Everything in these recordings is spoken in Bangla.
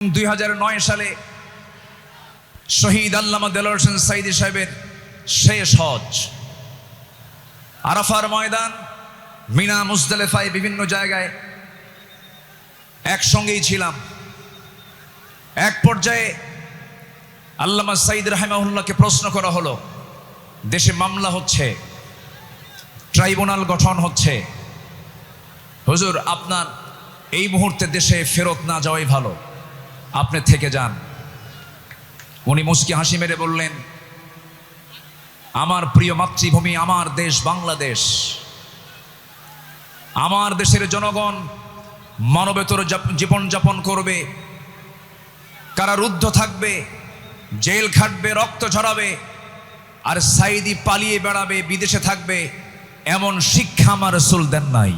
দুই হাজার নয় সালে শহীদ আল্লামা দেলোয়ার হোসেন সাইদি সাহেবের শেষ হজ। আরাফার ময়দান, মিনা মুজদালেফায় বিভিন্ন জায়গায় একসঙ্গেই ছিলাম। এক পর্যায়ে আল্লামা সাইদ রাহেমাহুল্লাহকে প্রশ্ন করা হলো, দেশে মামলা হচ্ছে, ট্রাইব্যুনাল গঠন হচ্ছে। হুজুর, আপনার এই মুহূর্তে দেশে ফেরত না যাওয়াই ভালো। আপনি থেকে যান। উনি মুস্কি হাসি মেরে বললেন, আমার প্রিয় মাতৃভূমি, আমার দেশ বাংলাদেশ। আমার দেশের জনগণ মানবেতর জীবনযাপন করবে। কারারুদ্ধ থাকবে, জেল খাটবে, রক্ত ঝরাবে, আর সাইদি পালিয়ে বেড়াবে, বিদেশে থাকবে, এমন শিক্ষা আমার রসুল দেন নাই।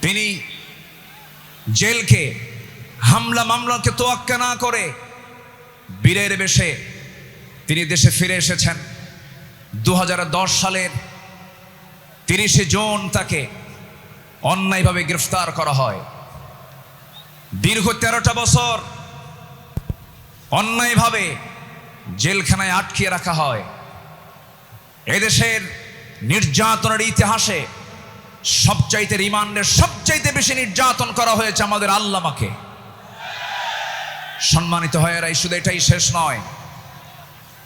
তিনি জেলকে হামলা মামলাকে তোয়াক্কা না করে বীরের বেশে তিনি দেশে ফিরে এসেছেন। দু হাজার দশ সালের তিরিশে জুন তাকে অন্যায়ভাবে গ্রেফতার করা হয়। দীর্ঘ তেরোটা বছর অন্যায়ভাবে জেলখানায় আটকিয়ে রাখা হয়। এদেশের নির্যাতনের ইতিহাসে সবচাইতে রিমান্ডের সবচাইতে বেশি নির্যাতন করা হয়েছে আমাদের আল্লামাকে। সম্মানিত হয় এরাই শুধু এটাই শেষ নয়।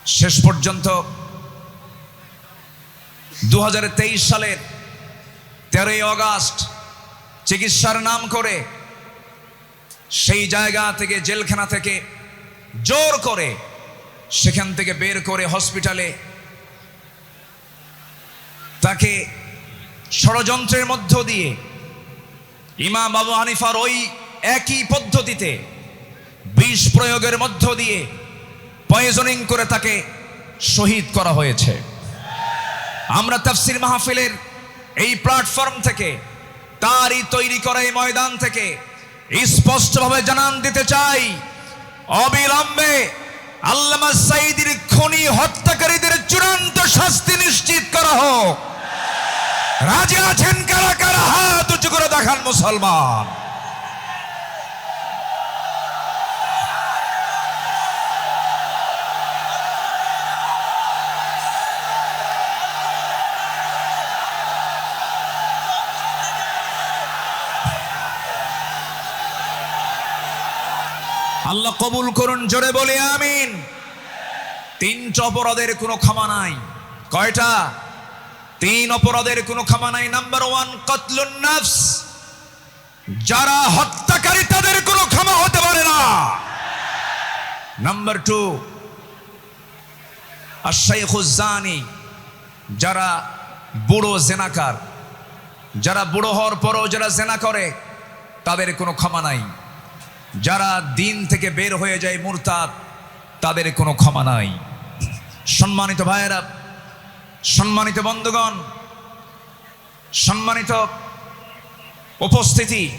শেষ পর্যন্ত দু হাজার তেইশ সালের তেরোই অগাস্ট চিকিৎসার নাম করে সেই জায়গা থেকে, জেলখানা থেকে জোর করে সেখান থেকে বের করে হসপিটালে তাকে ষড়যন্ত্রের মধ্য দিয়ে ইমাম বাবু হানিফার ওই একই পদ্ধতিতে বিষ প্রয়োগের মধ্য দিয়ে পয়জনিং করে তাকে শহীদ করা হয়েছে। আমরা তাফসির মাহফিলের এই প্ল্যাটফর্ম থেকে, তারই তৈরি করা এই ময়দান থেকে স্পষ্টভাবে জানান দিতে চাই, অবিলম্বে আল্লামা সাইদির খনি হত্যাকারীদের চূড়ান্ত শাস্তি নিশ্চিত করা হোক। রাজি আছেন কারা কারা? হাত উঁচু করে দেখান মুসলমান। আল্লাহ কবুল করুন, জোরে বলে আমিন। তিনটা অপরাধের কোনো ক্ষমা নাই। কয়টা? তিন অপরাধের কোনো ক্ষমা নাই। নাম্বার ওয়ান কতলুন নাফস। যারা হত্যাকারী, তাদের কোনো ক্ষমা হতে পারে না। নাম্বার টু আশাইখুজানি যারা বুড়ো জেনাকার, যারা বুড়ো হওয়ার পরও যারা জেনা করে, তাদের কোনো ক্ষমা নাই। যারা দিন থেকে বের হয়ে যায় মুরতাদ, তাদের কোনো ক্ষমা নাই। সম্মানিত ভাইয়েরা, সম্মানিত বন্ধুগণ, সম্মানিত উপস্থিতি,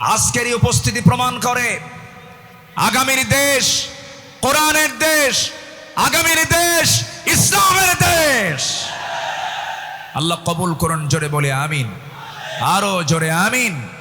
আজকের এই উপস্থিতি প্রমাণ করে আগামীর দেশ, কোরআনের দেশ, আগামীর দেশ, ইসলামের দেশ। আল্লাহ কবুল করুন, জোরে বলে আমিন। আরও জোরে আমিন।